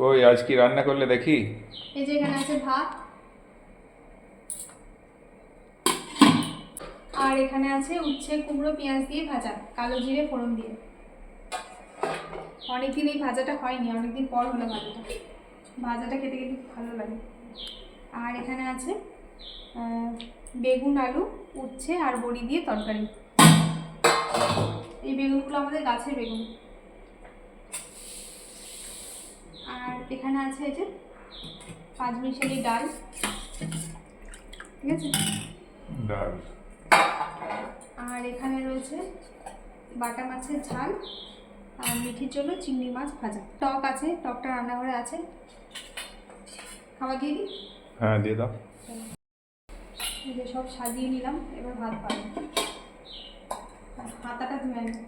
কই আজ কি রান্না করলে দেখি? এই যে এখানে আছে ভাত। আর এখানে আছে উচ্ছে, কুমড়ো, পেঁয়াজ দিয়ে ভাজা, কালো জিরে, ফোড়ন দিয়ে। অনেকদিন এই ভাজাটা হয়নি, অনেকদিন পর হলো ভাজাটা। ভাজাটা খেতে খেতে ভালো লাগে। আর এখানে আছে বেগুন, আলু, উচ্ছে আর বড়ি দিয়ে তরকারি। এই বেগুনগুলো আমাদের গাছের বেগুন আর এখানে আছে এই যে পাঁচমিশালি ডাল। ঠিক আছে? ডাল। আর এখানে রয়েছে বাটা মাছের ঝাল আর মিঠির জন্য চিংড়ি মাছ ভাজা। টক আছে টকটা রান্নাঘরে আছে। খাবার দিয়ে দিই? হ্যাঁ দিয়ে দাও। এই যে সব সাজিয়ে নিলাম এবার ভাত পাবো। হাতাটা ধুয়ে নিই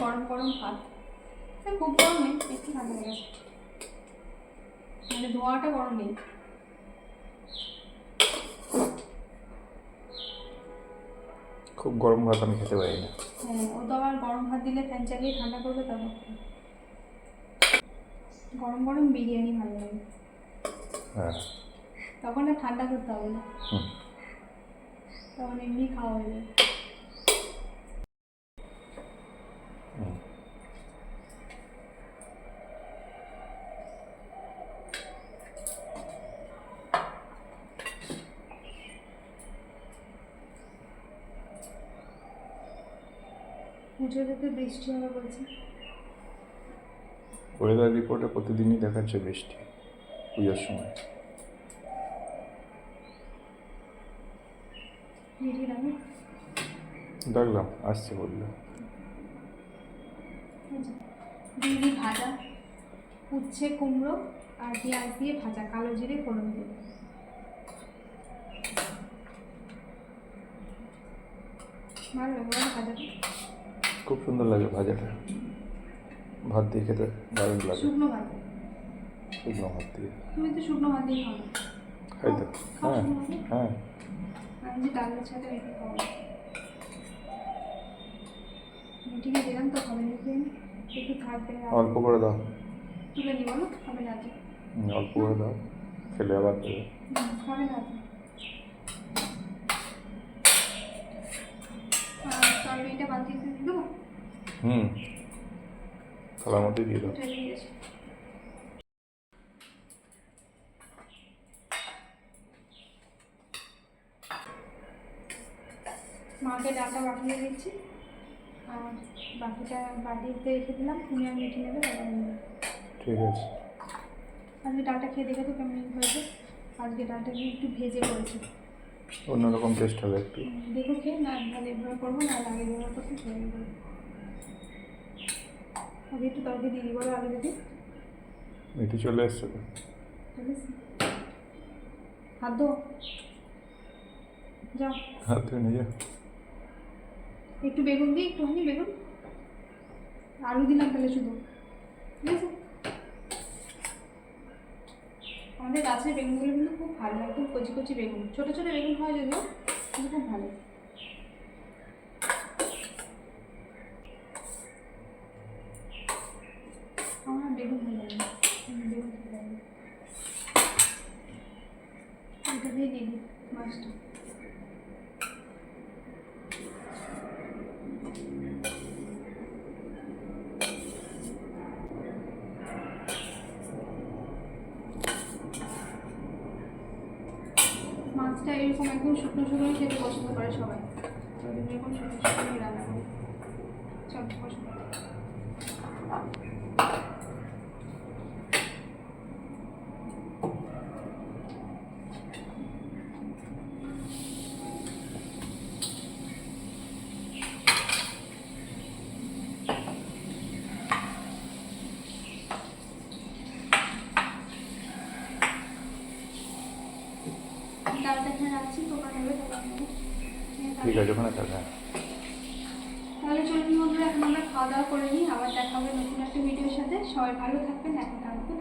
গরম গরম ভাত। হ্যাঁ, খুব গরম নেই একটু ঠান্ডা হয়ে গেছে মানে ধোয়াটা গরম নেই। খুব গরম ভাত আমি খেতে পারি না। হ্যাঁ ও তো আবার গরম ভাত দিলে ফ্যান চালিয়ে ঠান্ডা করবে তখন গরম গরম বিরিয়ানি ভালো লাগে। হ্যাঁ। তখন আর ঠান্ডা করতে হবে না। তখন এমনি খাওয়া হয়ে যাবে হুম। পুজো যেতে বৃষ্টি হবে বলছে। ওয়েদার রিপোর্টে প্রতিদিনই দেখাচ্ছে বৃষ্টি পুজোর সময়। দেখলাম আসছে বলল। দিদি ভাজা উচ্ছে কুমড়ো আর পেঁয়াজ দিয়ে ভাজা কালো জিরে ফোড়ন দিয়ে। ভালো লাগে ভাজাটা খুব সুন্দর লাগে ভাজাটা। ভাত দিয়ে খেতে দারুণ লাগে। শুকনো ভাত। শুকনো ভাত দিয়ে। তুমি তো শুকনো ভাত দিয়ে খাও খাই তো। হ্যাঁ হ্যাঁ। আমি যে ডালের সাথে রেখে খাব মিটিংয়ে দিলাম তো হবে না দিন একটু থাকবে অল্প করে দাও। তুলে নিব না হবে না অল্প করে দাও। খেলে আবার দেবে। হবে না তরকারিটা দিয়ে দেবো? হুম। থালার মধ্যে দিয়ে দাও। দিয়েছি। মাকে ডালটা বাটিয়ে দিচ্ছি। আর বাকিটা বাটিতে রেখে দিলাম। তুমি আর মিঠে নেবে। ঠিক আছে। আজকে ডালটা খেয়ে দেখে তো কেমন হয়েছে? আজকে নিয়ে একটু ভেজে করেছি। অন্যরকম টেস্ট হবে একটু দেখো না ভালো এভাবে করব না আগে ব্যবহার করতে চলে যাব আগে একটু তরকারি দিয়ে আগে দিদি চলে এসছে তো। হাত ধো। যাও। হাত ধুয়ে নিয়ে যাও একটু বেগুন দিই একটুখানি বেগুন। আলু দিলাম তাহলে শুধু। ঠিক আছে? আমাদের গাছের বেগুনগুলো কিন্তু খুব ভালো একদম কচি কচি বেগুন ছোটো ছোটো বেগুন হয় যদিও, কিন্তু খুব ভালো আমার বেগুন ভালো লাগে। বেগুন ভালো। এটা দিয়ে দিই, মাছটা মাছটা এরকম একদম শুকনো শুকনোই খেতে পছন্দ করে সবাই। এরকম শুকনো শুকনোই রান্না করি। সব বসো। ডালটা রাখছি ঠিক আছে ওখানে তাহলে চলুন বন্ধুরা, এখন আমরা খাওয়া দাওয়া করে নিই, আবার দেখা হবে নতুন একটা ভিডিওর সাথে। সবাই ভালো থাকবেন, এখন থাকবেন